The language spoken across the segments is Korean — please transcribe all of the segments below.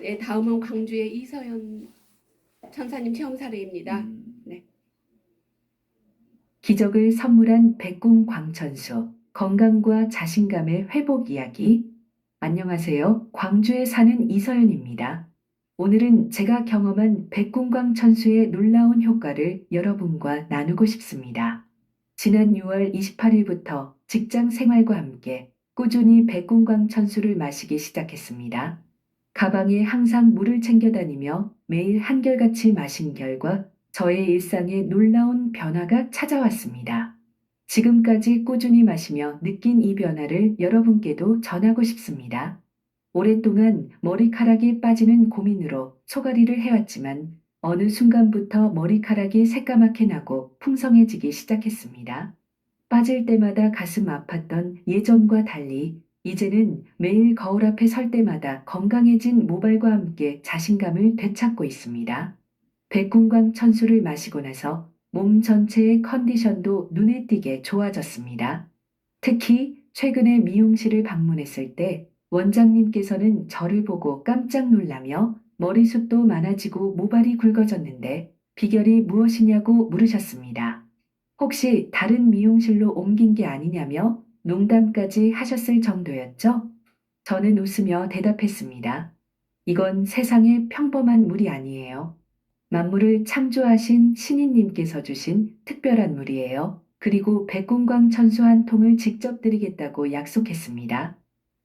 네, 다음은 광주의 이서연 천사님 체험 사례입니다. 음. 기적을 선물한 백궁 광천수 건강과 자신감의 회복 이야기. 안녕하세요. 광주에 사는 이서연입니다. 오늘은 제가 경험한 백궁광 천수의 놀라운 효과를 여러분과 나누고 싶습니다. 지난 6월 28일부터 직장 생활과 함께 꾸준히 백궁광 천수를 마시기 시작했습니다. 가방에 항상 물을 챙겨 다니며 매일 한결같이 마신 결과 저의 일상에 놀라운 변화가 찾아왔습니다. 지금까지 꾸준히 마시며 느낀 이 변화를 여러분께도 전하고 싶습니다. 오랫동안 머리카락이 빠지는 고민으로 소가리를 해왔지만 어느 순간부터 머리카락이 새까맣게 나고 풍성해지기 시작했습니다. 빠질 때마다 가슴 아팠던 예전과 달리 이제는 매일 거울 앞에 설 때마다 건강해진 모발과 함께 자신감을 되찾고 있습니다. 백궁광 천수를 마시고 나서 몸 전체의 컨디션도 눈에 띄게 좋아졌습니다. 특히 최근에 미용실을 방문했을 때 원장님께서는 저를 보고 깜짝 놀라며 머리숱도 많아지고 모발이 굵어졌는데 비결이 무엇이냐고 물으셨습니다. 혹시 다른 미용실로 옮긴 게 아니냐며 농담까지 하셨을 정도였죠? 저는 웃으며 대답했습니다. 이건 세상의 평범한 물이 아니에요. 만물을 창조하신 신인님께서 주신 특별한 물이에요. 그리고 백궁광 천수 한 통을 직접 드리겠다고 약속했습니다.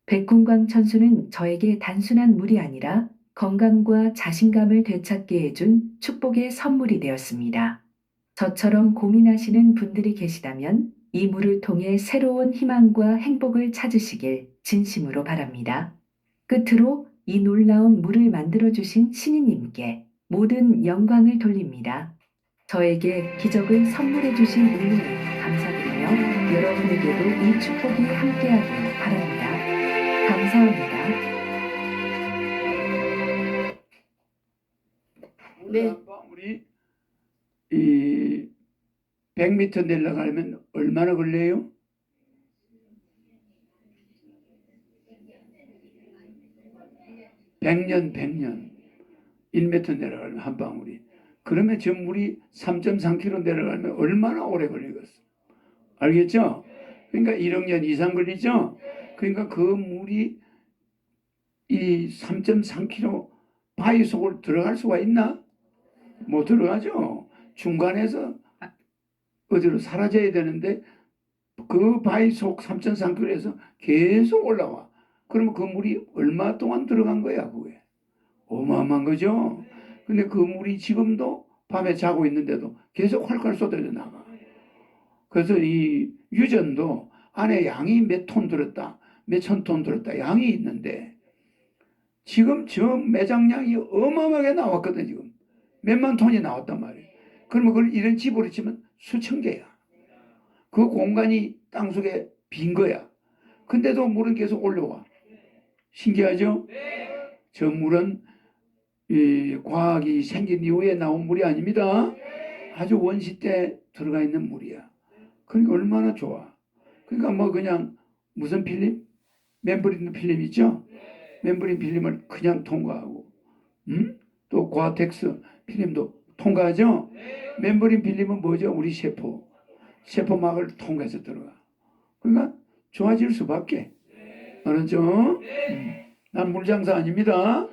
백궁광 천수는 저에게 단순한 물이 아니라 건강과 자신감을 되찾게 해준 축복의 선물이 되었습니다. 저처럼 고민하시는 분들이 계시다면 이 물을 통해 새로운 희망과 행복을 찾으시길 진심으로 바랍니다. 끝으로 이 놀라운 물을 만들어주신 신이님께 모든 영광을 돌립니다. 저에게 기적을 선물해주신 은혜에 감사드리며 여러분에게도 이 축복이 함께하길 바랍니다. 감사합니다. 네. 이 100m 내려가려면 얼마나 걸려요? 백년 백년 1m 내려가면 한 방울이. 그러면 저 물이 3.3km 내려가면 얼마나 오래 걸리겠어? 알겠죠? 그러니까 1억 년 이상 걸리죠? 그러니까 그 물이 이 3.3km 바위 속으로 들어갈 수가 있나? 못 들어가죠. 중간에서 어디로 사라져야 되는데 그 바위 속 3.3km에서 계속 올라와. 그러면 그 물이 얼마 동안 들어간 거야, 그게. 어마어마한 거죠. 근데 그 물이 지금도 밤에 자고 있는데도 계속 활활 쏟아져 나가. 그래서 이 유전도 안에 양이 몇 톤 들었다, 몇 천 톤 들었다, 양이 있는데 지금 저 매장량이 어마어마하게 나왔거든, 지금. 몇만 톤이 나왔단 말이에요. 그러면 그걸 이런 집으로 치면 수천 개야. 그 공간이 땅 속에 빈 거야. 근데도 물은 계속 올라와. 신기하죠? 저 물은 이 과학이 생긴 이후에 나온 물이 아닙니다. 아주 원시 때 들어가 있는 물이야. 그러니까 얼마나 좋아. 그러니까 뭐 그냥 무슨 필름? 멤브린 필름 있죠? 멤브린 필름을 그냥 통과하고, 음? 또 과텍스 필름도 통과하죠? 멤브린 필름은 뭐죠? 우리 세포. 세포막을 통과해서 들어가. 그러니까 좋아질 수밖에. 알았죠? 음. 난 물장사 아닙니다.